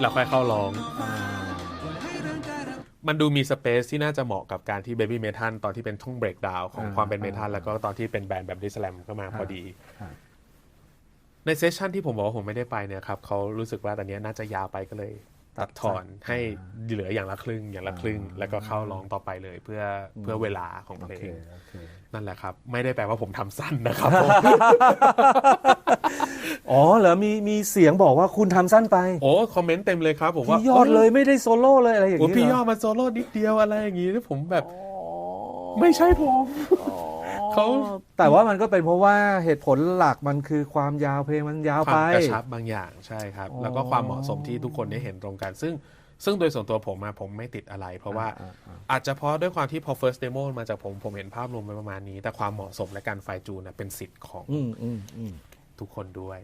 แล้วค่อยเข้าร้องอ่ามันดูมีสเปซที่น่าจะเหมาะกับการที่ Baby Metal ตอนที่เป็นช่วงเบรกดาวของอ่าความเป็นเมทัลอ่าแล้วก็ตอนที่เป็นแบรนด์แบบดิสแลมเข้ามาพอดีครับในเซสชันที่ผมบอกว่าผมไม่ได้ไปเนี่ยครับเขารู้สึกว่าตอนเนี้ยน่าจะยาวไปก็เลย ตัดทอนให้เหลืออย่างละครึ่งอย่างละครึ่ง แล้วก็เข้าร้องต่อไปเลยเพื่อเพื่อเวลาของโอเพลเคงโอเคนั่นแหละครับ ไม่ได้แปลว่าผมทำสั้นนะครับผมอ๋อเหรอมีมีเสียงบอกว่าคุณทำสั้นไป โอ้คอมเมนต์เต็มเลยครับผมว่าพี่ยอดเลยไม่ได้โซโล่เลยอะไรอย่างโอ้นี้พี่เหยรอดมาโซโล่นิดเดียวอะไรอย่างงี้ผมแบบ ไม่ใช่ผม เขาแต่ว่ามันก็เป็นเพราะว่าเหตุผลหลักมันคือความยาวเพลงมันยาวควาไปมกระชับบางอย่างใช่ครับอ๋อแล้วก็ความเหมาะสมที่ทุกคนได้เห็นตรงกัน ซึ่งซึ่งโดยส่วนตัวผมมาผมไม่ติดอะไร เพราะว่าอ่าอ่าอาจจะเพราะด้วยความที่พอ first demo มาจากผมผมเห็นภาพรวมไปประมาณนี้ แต่ความเหมาะสมและการไฟจูนนะเป็นสิทธิ์ของอืมอืมอืมทุกคนด้วย